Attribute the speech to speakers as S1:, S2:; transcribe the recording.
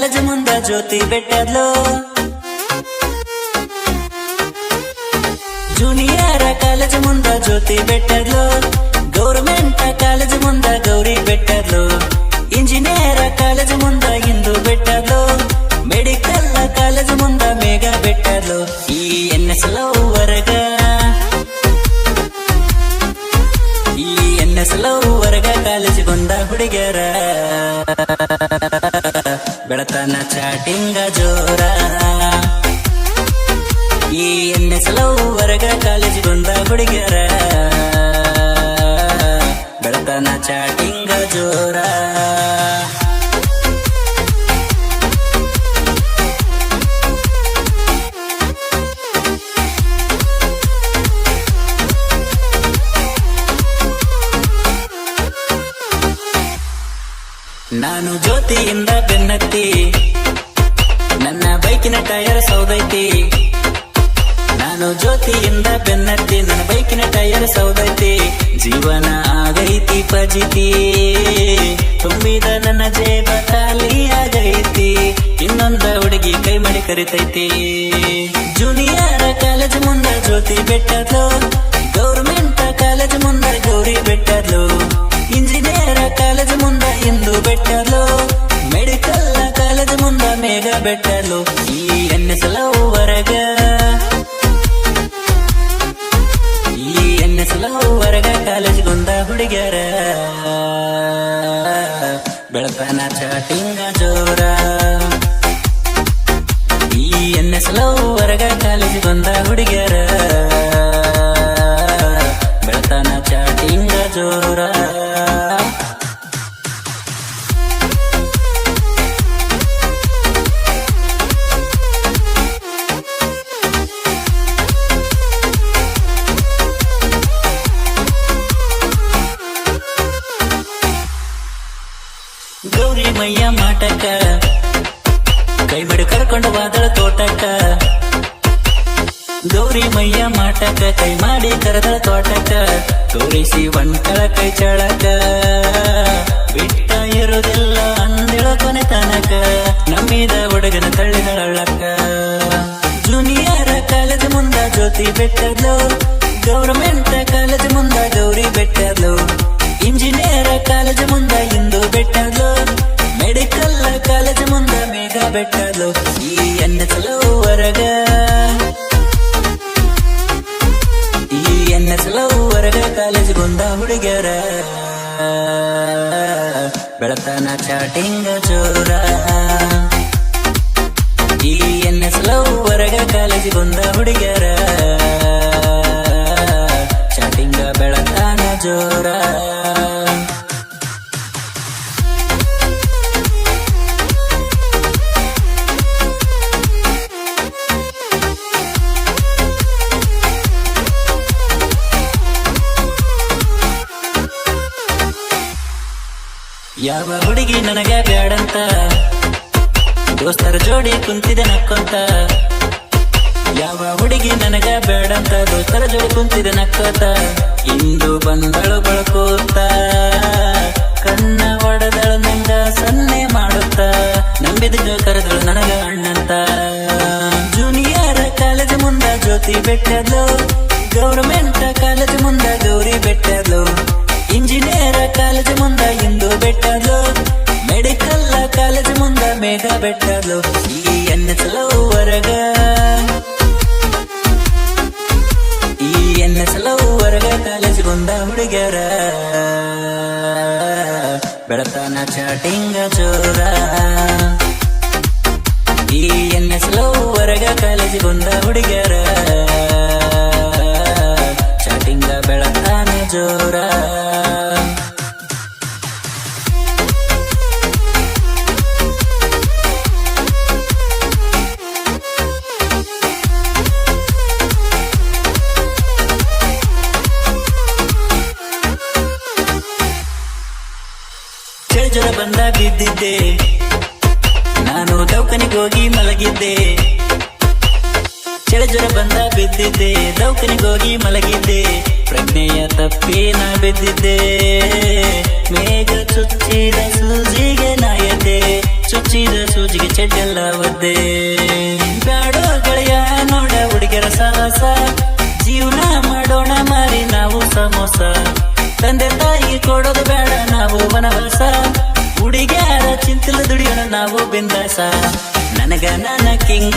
S1: Junior college ಮುಂದ ಜ್ಯೋತಿ ಬೆಟ್ಟದ್ಲು junior college ಮುಂದ ಜ್ಯೋತಿ ಬೆಟ್ಟದ್ಲು government college ಮುಂದ ಗೌರಿ ಬೆಟ್ಟದ್ಲು ಇಂಜಿನಿಯರ್ ಕಾಲೇಜ್ ಮುಂದ ಇಂದು ಬೆಟ್ಟದ್ಲು ಮೆಡಿಕಲ್ ಕಾಲೇಜ್ ಮುಂದ ಮೇಘ ಬೆಟ್ಟದ್ಲು ಈ ಎನ್ ಎಸ್ ವರ್ಗ ಈ ಎನ್ ಎಸ್ ವರ್ಗ ಕಾಲೇಜ್ ಬಂದ ಹುಡುಗಿಯರ ಬೆಳತನ ಚಾಟಿಂಗ ಜೋರ. ಈ ಎನ್ ಎಸ್ ವರ್ಗ ಕಾಲೇಜ್ ಬಂದ ಹುಡುಗಿಯರ. ನಾನು ಜ್ಯೋತಿಯಿಂದ ಬೆನ್ನತ್ತಿ. ನನ್ನ ಬೈಕಿನ ಟೈರ್ ಸೌದೈತಿ. ನಾನು ಜ್ಯೋತಿಯಿಂದ ಬೆನ್ನತ್ತಿ. ನನ್ನ ಬೈಕಿನ ಟೈರ್ ಸೌದೈತಿ. ಜೀವನ ಆಗೈತಿ ಪಜಿತಿ. ತುಂಬಿದ ನನ್ನ ಜೇಬ ಖಾಲಿ ಆಗೈತಿ ಇನ್ನೊಂದ ಹುಡುಗಿ ಕೈ ಮಾಡಿ ಕರಿತೈತಿ. ಜೂನಿಯರ್ ಕಾಲೇಜ್ ಮುಂದ ಜ್ಯೋತಿ ಬೆಟ್ಟದ್ಲು. ಗೌರ್ಮೆಂಟ್ ಕಾಲೇಜ್ ಮುಂದ ಗೌರಿ ಬೆಟ್ಟದ್ಲು. ಇಂಜಿನಿಯರ್ ಕಾಲೇಜ್ ಮುಂದ ಬೆಟ್ಟಲು ಇಲ್ಲಿ ವರ್ಗ ಈ ಎನ್ ಎಸ್ ವರ್ಗ ಕಾಲೇಜ್ ಗುಂದ ಹುಡುಗಿಯರ. ಬೆಳತನ ಚಾಟಿಂಗ ಜೋರ. ಈ ವರ್ಗ ಕಾಲೇಜ್ ಬಂದ ಹುಡುಗಿಯರ. ಗೌರಿ ಮಯ್ಯ ಮಾಟಕ್ಕ. ಕೈ ಬಿಡು ಕರ್ಕೊಂಡು ವಾದಳ ತೋಟಕ್ಕ. ಗೌರಿ ಮಯ್ಯ ಮಾಟಕ್ಕ, ಕೈ ಮಾಡಿ ಕರೆದಳ ತೋಟಕ್ಕ. ತೋರಿಸಿ ಒಂಟಳ ಕೈ ಚಳಕ. ಬಿಟ್ಟ ಇರುವುದಿಲ್ಲ ಅಂದಿಳ ಕೊನೆ ತನಕ. ನಮ್ಮಿದ ಹುಡುಗನ ತಳ್ಳಿದಳಕ್ಕ ಜೂನಿಯರ ಕಾಲದ ಮುಂದ ಜ್ಯೋತಿ ಬೆಟ್ಟದ್ಲು. ಗೌರ್ಮೆಂಟ್ ಕಾಲೇಜ್ ಮುಂದ ಗೌರಿ ಬೆಟ್ಟದ್ಲು. ಇಂಜಿನಿಯರ್ ಕಾಲೇಜ್ ಮುಂದ ಇಂದು ಬೆಟ್ಟದ್ಲು. ಮೇಘ ಬೆಟ್ಟದ್ಲು ಈ ಎನ್ ಎಸ್ ವರ್ಗ ಈ ಎನ್ ಎಸ್ ವರ್ಗ ಕಾಲೇಜ್ ಬಂದ ಹುಡುಗಿಯರ. ಬೆಳತನ ಚಾಟಿಂಗ ಜೋರ ಈ ಎನ್ ಎಸ್ ವರ್ಗ ಕಾಲೇಜ್ ಬಂದ ಹುಡುಗಿಯರ. ಚಾಟಿಂಗ ಬೆಳತನ ಜೋರ. ಯಾವ ಹುಡುಗಿ ನನಗೆ ಬೇಡಂತ? ದೋಸ್ತರ ಜೋಡಿ ಕುಂತಿದೆ ನಕ್ಕೊಂತ? ಯಾವ ಹುಡುಗಿ ನನಗೆ ಬೇಡಂತ? ದೋಸ್ತರ ಜೋಡಿ ಕುಂತಿದೆ ನಕ್ಕೋತ? ಇಂದು ಬಂದಳು ಬಳಕೋತ? ಕಣ್ಣ ಒಡೆದಳು ನಂಗ ಸನ್ನೆ ಮಾಡುತ್ತ? ನಂಬಿದ ಕರೆದಳು ನನಗ ಅಣ್ಣಂತ? ಜೂನಿಯರ್ ಕಾಲೇಜ್ ಮುಂದ ಜ್ಯೋತಿ ಬೆಟ್ಟದ್ಲು? ಗೌರ್ಮೆಂಟ್ ಕಾಲೇಜ್ ಮುಂದ ಗೌರಿ ಬೆಟ್ಟದ್ಲು? ಇಂಜಿನಿಯರ್ ಕಾಲೇಜ್ ಮುಂದ ಇಂದು ಬೆಟ್ಟದ್ಲು ಮೆಡಿಕಲ್ ಕಾಲೇಜ್ ಮುಂದ ಮೇಘ ಬೆಟ್ಟದ್ಲು ಈ ಎನ್ ಎಸ್ ವರ್ಗ ಈ ಎನ್ ಎಸ್ ವರ್ಗ ಕಾಲೇಜ್ ಮುಂದ ಹುಡುಗರ ಬೆಳತನ ಚಾಟಿಂಗ ಜೋರ. ಈ ಎನ್ ಎಸ್ ವರ್ಗ ಕಾಲೇಜ್ ಮುಂದ ಹುಡುಗರ ಚಾಟಿಂಗ ಬೆಳತನ ಜೋರ. ಜ್ವರ ಬಂದ ಬಿದ್ದಿದ್ದೆ ನಾನು ದೌಕನಿಗೆ ಹೋಗಿ ಮಲಗಿದ್ದೆ. ಚಳಿ ಜ್ವರ ಬಂದ ಬಿದ್ದಿದ್ದೆ. ದೌಕನಿಗೆ ಹೋಗಿ ಮಲಗಿದ್ದೆ. ಪ್ರಜ್ಞೆಯ ತಪ್ಪಿ ನಾ ಬಿದ್ದಿದ್ದೆ. ಮೇಘ ಚುಚ್ಚಿದ ಸೂಜಿಗೆ ನಾಯದೆ ಚುಚ್ಚಿದ ಸೂಜಿಗೆ ಚೆಡ್ಡೆಲ್ಲ ಒದ್ದೆ. ಬ್ಯಾಡೋ ಗೆಳೆಯ, ನೋಡ ಹುಡುಗರ ಸಾಹಸ. ಜೀವನ ಮಾಡೋಣ ಮಾರಿ ನಾವು ಸಮೋಸ. ತಂದೆ ತಾಯಿ ಕೊಡೋದು ಬೇಡ. ನಾವು ವನವಾಸ ಹುಡುಗ್ಯಾರ ಚಿಂತಿಲ್ಲ ದುಡಿಯೋಣ. ನಾವು ಬಿಂದಾಸ ನನಗ ನನ ಕಿಂಗ.